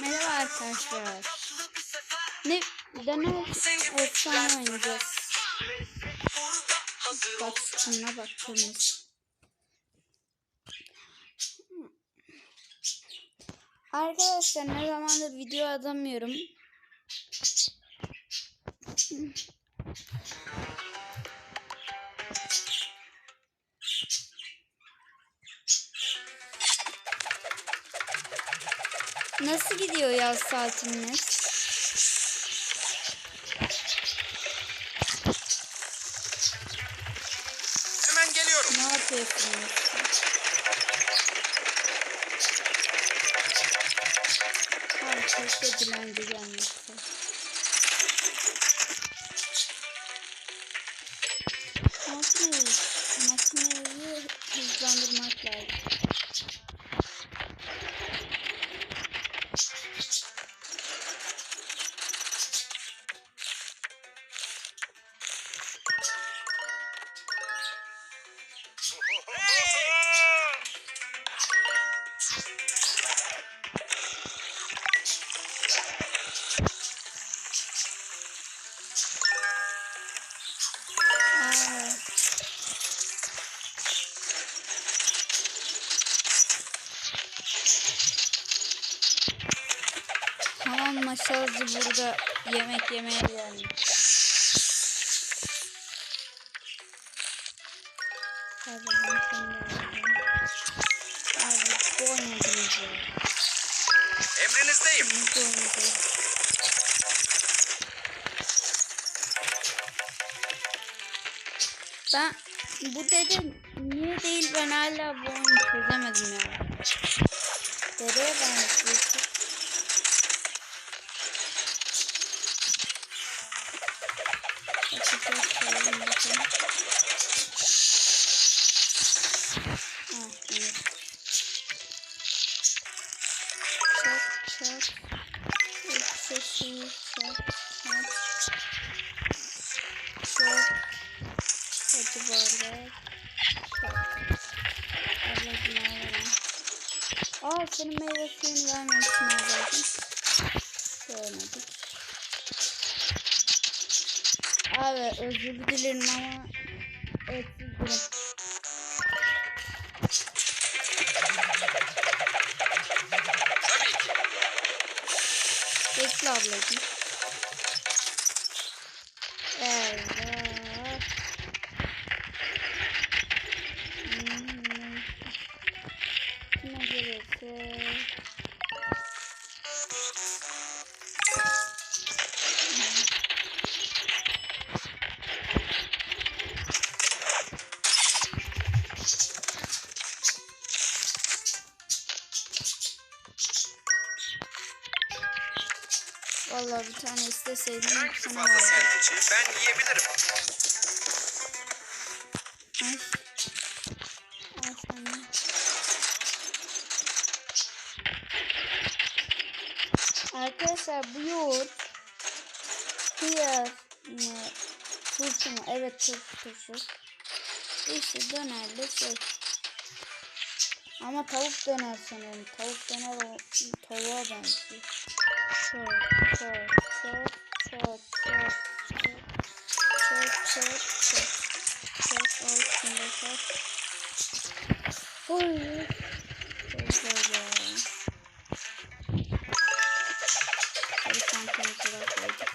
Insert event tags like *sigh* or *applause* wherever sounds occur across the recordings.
Merhaba arkadaşlar. Ne döner efsane oynayacağız. Bak şuna bak kırmızı. Arkadaşlar ne zamandır video atamıyorum. Nasıl gidiyor yaz tatiliniz? Hemen geliyorum. Ne yapıyorsunuz? Keşke dilenci gelmesi. Tamam maşalcı burada yemek yemeye gelmiş. Hadi ben seni. Abi bu oynadınız ya. Emrinizdeyim. Ne oynadınız? Ben bu dede niye değil ben hala bu oyunu çözemedim ya. Dedeye benziyorsun. Sana fazla sandviçi ben yiyebilirim. Arkadaşlar bu yoğurt Hıyar mı? Turşu mu? Evet turşu turşu. İşte döner de şey. Ama tavuk döner sanırım. Tavuk döner o tavuğa benziyor. Çok çok 4 4 4 olsun bakalım. Oy. Böyle. Bir kampanya koyduk.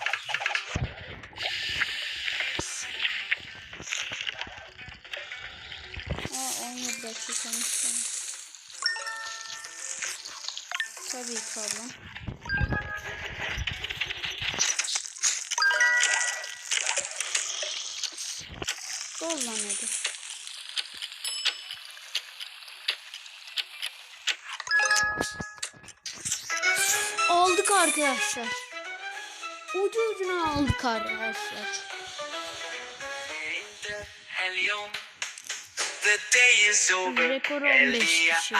Aa 17 dakikamış. Tabii ki ablam. Dolanıyordu. Aldık arkadaşlar. Ucu ucuna aldık arkadaşlar. Rekor 15 kişi.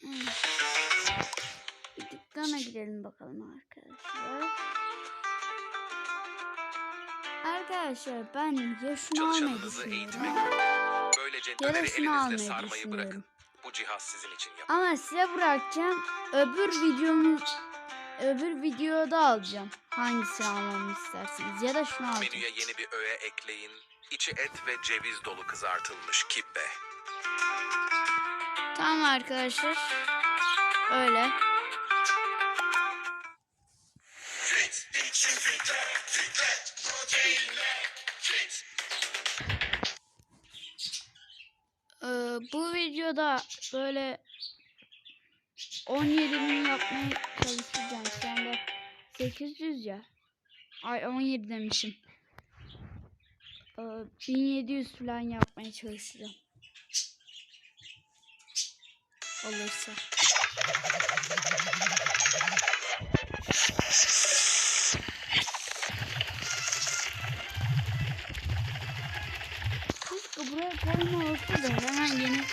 Hmm. Bir dükkana girelim bakalım abi. Arkadaşlar ben ya şunu almayı düşünüyorum. Böylece Ya döneri da şunu elinizde almayı düşünüyorum. bırakın. Bu cihaz sizin için yap. Ama size bırakacağım. Öbür videomuz öbür videoda alacağım. Hangisini almamı isterseniz ya da şunu alacağım. Menüye yeni bir öğe ekleyin. İçi et ve ceviz dolu kızartılmış kibbe. Tamam arkadaşlar. Öyle. Videoda böyle 17 bin yapmaya çalışacağım. Şu anda 800 ya. Ay 17 demişim. Ee, 1700 falan yapmaya çalışacağım. Olursa. Buraya koyma olsa da hemen yeni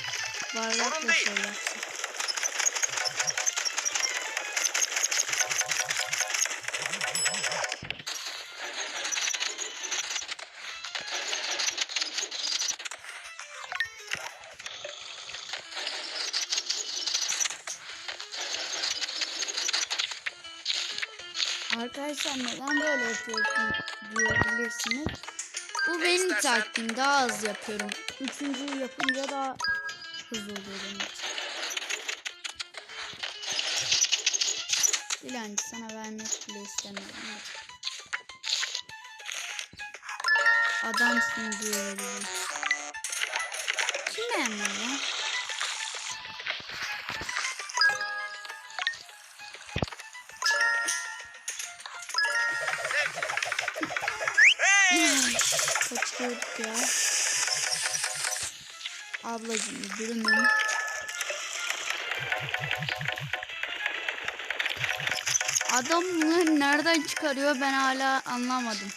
varlık Sorun değil. yapsak. Arkadaşlar neden böyle yapıyorsun diyebilirsiniz. Bu benim taktiğim. Daha az yapıyorum. Üçüncüyü yapınca daha hızlı oluyor için. Dilenci sana vermek bile istemiyorum. Adamsın diyorum. Kim lan? Kaçıyorduk ya. Ablacım durumum. Adam bunları nereden çıkarıyor ben hala anlamadım.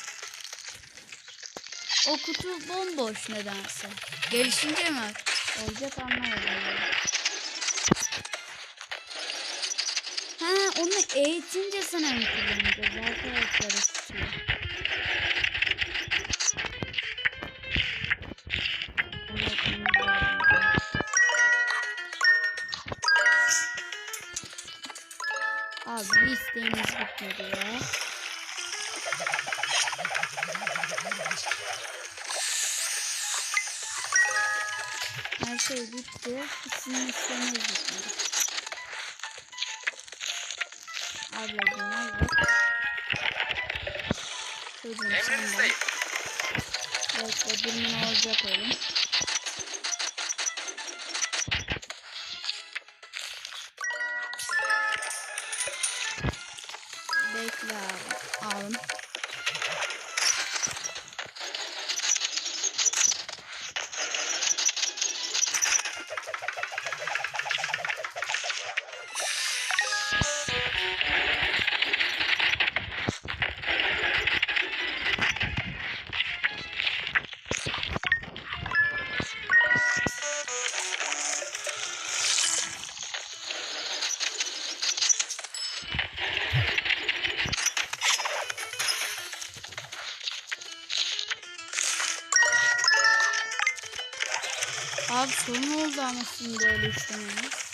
O kutu bomboş nedense. Gelişince mi? Olacak anlamadım. Ha onu eğitince sana mı kullanacağız arkadaşlar isteğimiz bitmedi ya. Her şey bitti. Sizin isteğiniz bitmedi. Ablacığım bak. Çocuğum sen de. Bekle durumun olacak oğlum. Abi sorun oldu ama şimdi öyle istemeniz.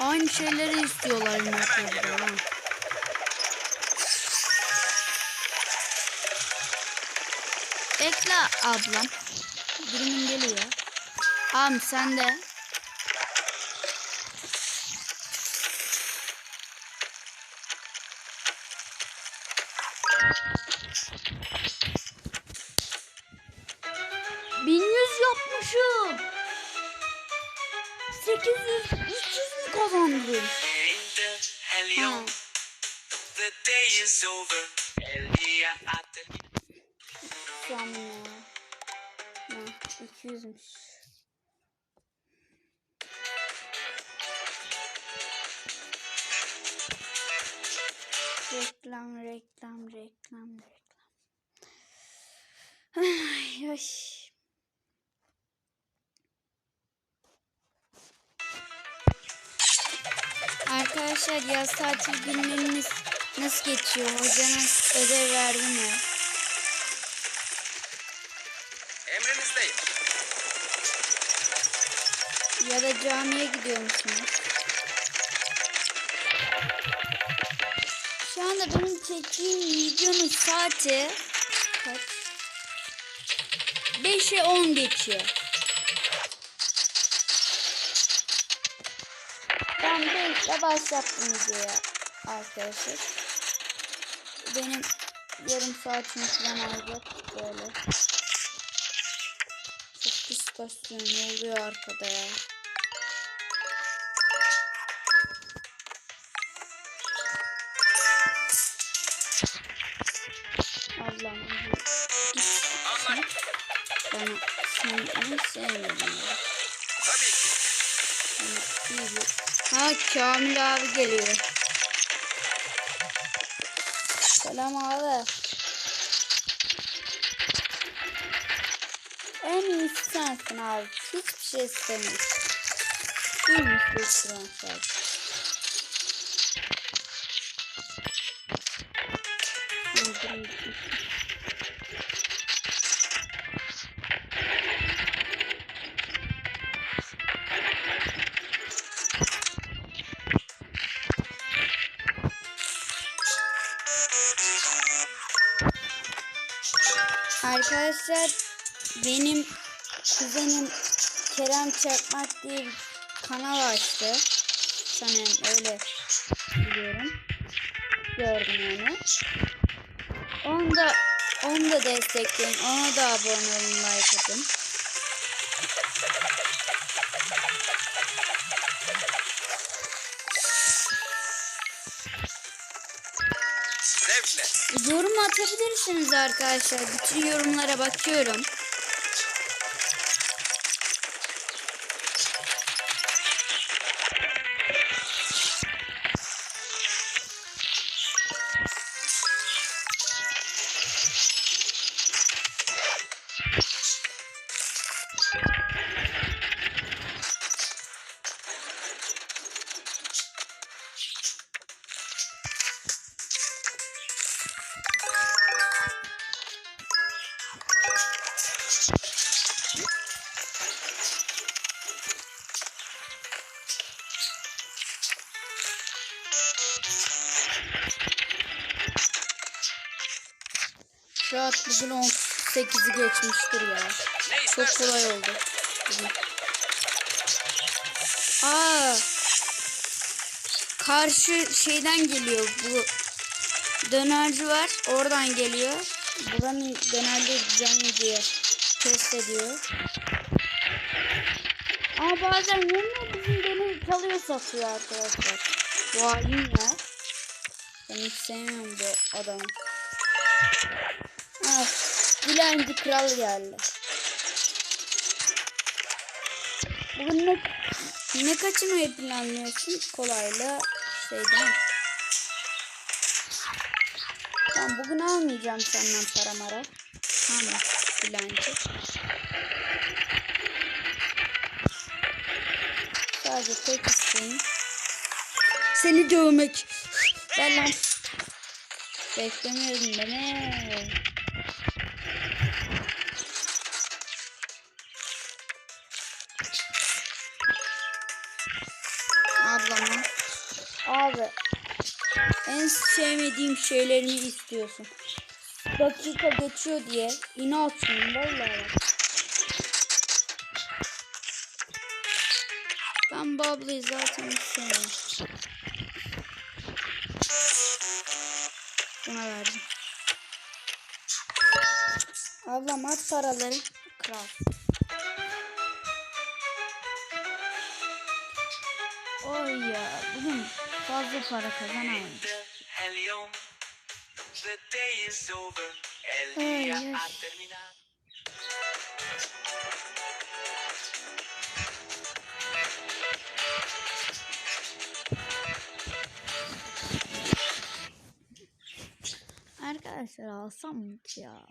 Aynı şeyleri istiyorlar inatla ha. Bekle ablam. Durumun geliyor. Abi sen de. The Şu an ne? Ne? 200'müş. Reklam, reklam, reklam, reklam. *sighs* Ay, ay. Arkadaşlar yaz tatil günleriniz nasıl geçiyor? Hocanız ödev verdi mi? Emrinizdeyim. Ya da camiye gidiyor musunuz? Şu anda benim çektiğim videonun saati kaç? 5'e 10 geçiyor. 5'te başlattım videoya arkadaşlar. Benim yarım saatimi falan alacak böyle. Çok pis kasıyor. Ne oluyor arkada ya? Allah'ım. Bana seni sevmedim ya. Tabii ki. Ha Kamil abi geliyor. Selam abi. En iyisi sensin abi. Hiçbir şey istemiyorum. Bir istiyorsun sadece. Arkadaşlar benim kuzenim Kerem Çakmak diye bir kanal açtı. Sanırım öyle biliyorum. Gördüm yani. Onu da onu da destekleyin. Ona da abone olun, like atın. Atabilirsiniz arkadaşlar. Bütün yorumlara bakıyorum. Bugün 18'i geçmiştir ya. Çok kolay oldu. bugün. Aa. Karşı şeyden geliyor bu. Dönerci var. Oradan geliyor. Buranın dönerleri düzenli diye test ediyor. Ama bazen yemiyor bizim döneri çalıyor satıyor arkadaşlar. Halim ya. Ben hiç sevmiyorum bu adamı. Ah, dilenci kral geldi. Bugün ne, ne kaçırmayı planlıyorsun? Kolayla şeyden. Tamam bugün almayacağım senden para mara. Tamam dilenci. Sadece tek isteğim. Seni dövmek. Gel lan. Beklemiyordum beni. Ablama. Abi. En sevmediğim şeylerini istiyorsun. Dakika geçiyor diye inatçıyım vallahi. Ben bu ablayı zaten sevmiyorum. Ama paraları kral. Oy ya bugün fazla para kazanamayız. Ay. Arkadaşlar alsam ya.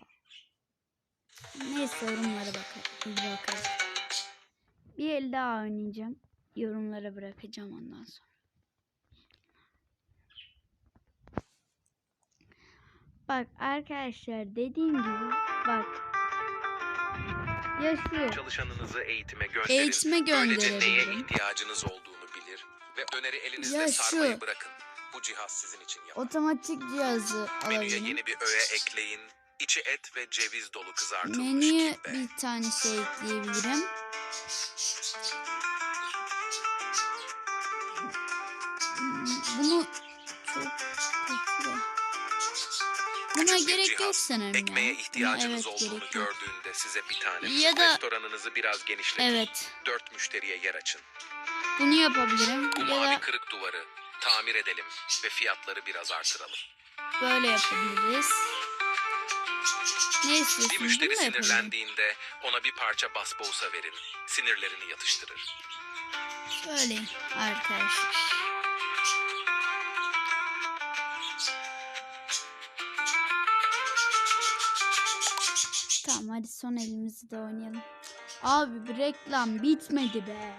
Neyse yorumlara bakalım. Bırakalım. Bir el daha oynayacağım. Yorumlara bırakacağım ondan sonra. Bak arkadaşlar dediğim gibi bak Ya şu. Çalışanınızı eğitime gönderin. Eğitime Böylece neye gönderebilirim. ihtiyacınız olduğunu bilir ve öneri elinizde Ya sarmayı şu. bırakın. Bu cihaz sizin için yapar. Otomatik cihazı Menüye alabilirim. yeni bir öğe ekleyin. İçi et ve ceviz dolu kızartılmış Menüye kibe. bir tane şey ekleyebilirim. Bunu çok kötü. Buna Küçük gerek cihaz, yok sanırım Ekmeğe ya. Buna ihtiyacınız evet olduğunu gördüğünde size bir tane Ya da- restoranınızı biraz genişletin. Evet. Dört müşteriye yer açın. Bunu yapabilirim. Bu Ya mavi da kırık duvarı tamir edelim ve fiyatları biraz artıralım. böyle yapabiliriz. Ne Bir istiyorsun? müşteri Bunu da yapabilirim. sinirlendiğinde ona bir parça basbousa verin. Sinirlerini yatıştırır. Böyle arkadaşlar. Tamam hadi son elimizi de oynayalım. Abi bir reklam bitmedi be.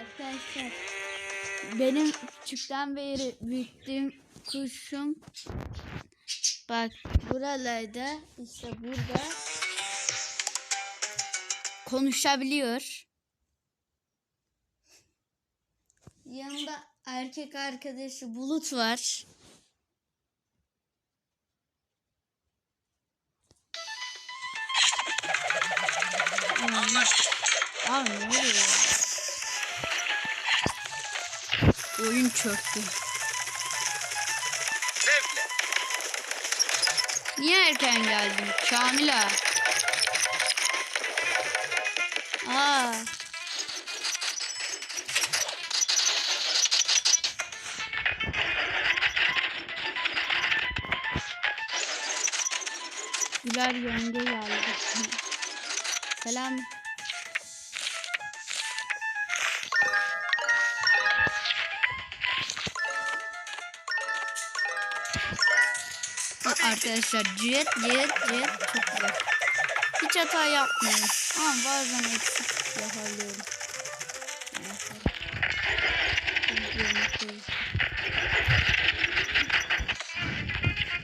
Arkadaşlar benim küçükten beri büyüttüğüm kuşum bak buralarda işte burada konuşabiliyor. Yanında erkek arkadaşı Bulut var. Abi ne oluyor? Oyun çöktü. Niye erken geldin? Kamila. Aa. Güler yenge geldi. *laughs* Selam. Arkadaşlar ciğer ciğer ciğer çok güzel. Hiç hata yapmıyorum. Ama bazen eksik yapabiliyorum.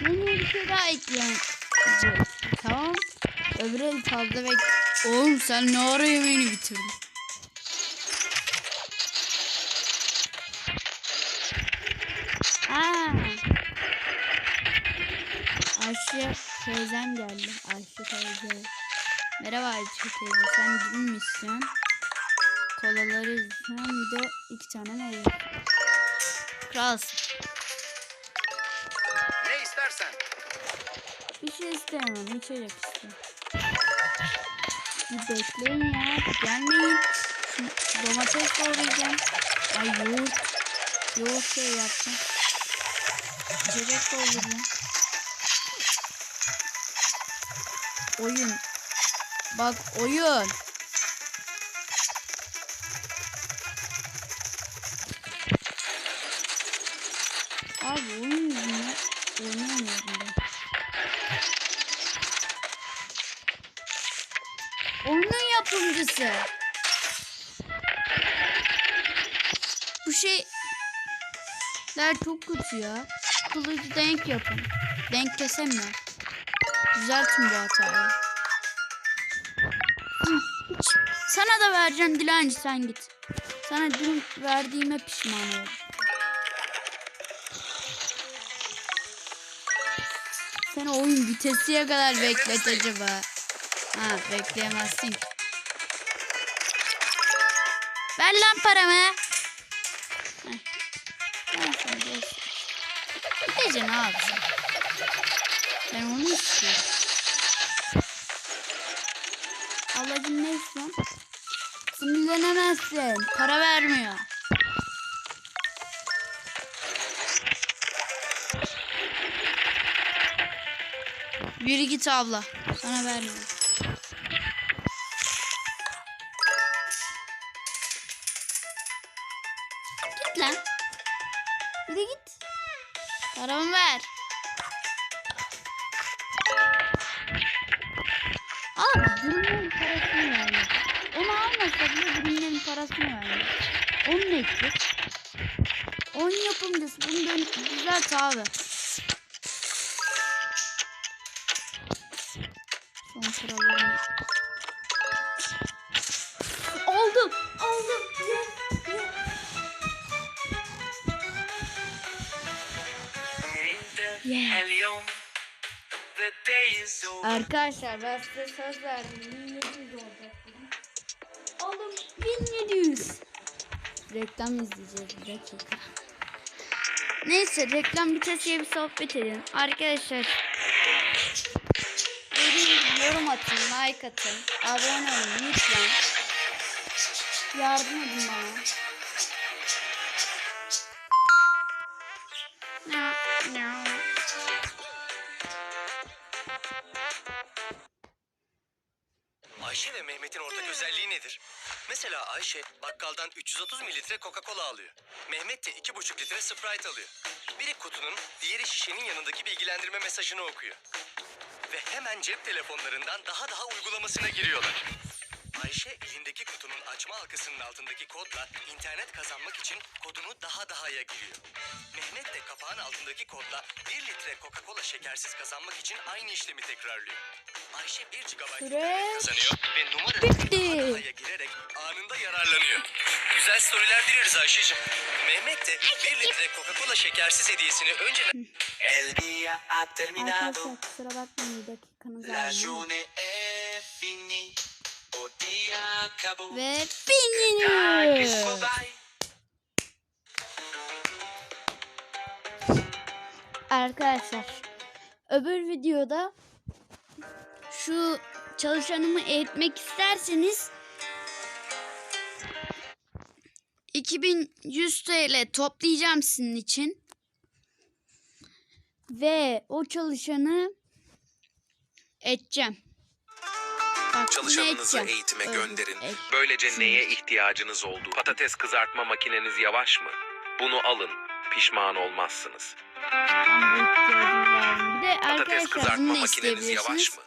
Menüye bir şey daha ekleyin. Tamam. Öbür el fazla bek... Oğlum sen ne ara yemeğini bitirdin? Merhaba Ayşe teyze. Sen mü istiyorsun? Kolaları istiyorum. Bir de iki tane meyve. Kralsın. Ne istersen. Bir şey istemem. İçecek istiyorum. Bir bekleyin ya. Gelmeyin. Şimdi domates doğrayacağım. Ay yoğurt. Yoğurt şey yaptım. İçecek dolduracağım. Oyun. Bak oyun. Abi oyun yüzünden oynayamıyorum ben. Oyunun yapımcısı. Bu şeyler çok kötü ya. Kılıcı denk yapın. Denk kesemiyor. Düzeltin bu hatayı. Sana da vereceğim dilenci sen git. Sana dün verdiğime pişman oldum. Sen oyun bitesiye kadar beklet acaba. Ha bekleyemezsin. Ver lan paramı. Sana. Gideceksin abi. Ben onu istiyorum. Ablacım ne istiyorsun? Sinirlenemezsin. Para vermiyor. Yürü git abla. Sana vermiyor. Arkadaşlar ben size söz verdim. 1700 olacak. Aldım 1700. Reklam izleyeceğiz bir dakika. Neyse reklam bitesiye bir sohbet edin. Arkadaşlar yorum atın, like atın, abone olun lütfen. Yardım edin bana. Mesela Ayşe bakkaldan 330 mililitre Coca-Cola alıyor. Mehmet de 2,5 litre Sprite alıyor. Biri kutunun, diğeri şişenin yanındaki bilgilendirme mesajını okuyor. Ve hemen cep telefonlarından daha daha uygulamasına giriyorlar. Ayşe elindeki kutunun açma halkasının altındaki kodla internet kazanmak için kodunu daha daha'ya giriyor. Mehmet de kapağın altındaki kodla 1 litre Coca-Cola şekersiz kazanmak için aynı işlemi tekrarlıyor. Ayşe 1 GB internet kazanıyor ve numara daha'ya girerek anında yararlanıyor. Güzel storyler dileriz Ayşe'cim. Mehmet de 1 litre Coca-Cola şekersiz hediyesini önce El día ha terminado. Arkadaşlar kusura bakmayın dakikanız La journée est finie. Ve goodbye. Arkadaşlar öbür videoda şu çalışanımı eğitmek isterseniz 2100 TL toplayacağım sizin için. Ve o çalışanı edeceğim. Çalışanınızı eğitime gönderin. Böylece neye ihtiyacınız olduğu. Patates kızartma makineniz yavaş mı? Bunu alın. Pişman olmazsınız. Bir de Patates arkadaşlar kızartma bunu da makineniz yavaş isteyebilirsiniz. mı?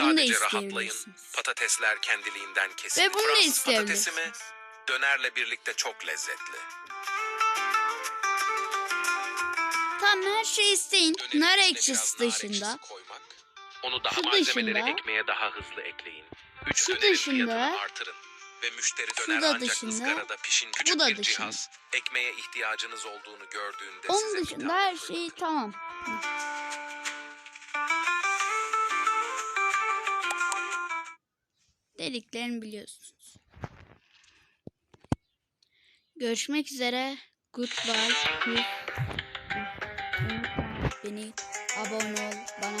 Bunu da Sadece rahatlayın. isteyebilirsiniz. Patatesler kendiliğinden kesin. Ve bunu da Fransız patatesi mi? isteyebilirsiniz. Dönerle birlikte çok lezzetli. Tam her şeyi isteyin. Dönerin Nar içine ekşisi biraz nar dışında. ekşisi koymak. Onu daha Şu dışında- ekmeğe daha hızlı ekleyin. Üç Şu dönerin dışında- fiyatını artırın. Ve müşteri döner da ancak dışında- ızgarada pişin bu küçük da bir dışında. cihaz. Ekmeğe ihtiyacınız olduğunu gördüğünde Onun size dışında her fırlatır. şey tamam. Dediklerini biliyorsunuz. Görüşmek üzere. Goodbye. Beni abone ol. Bana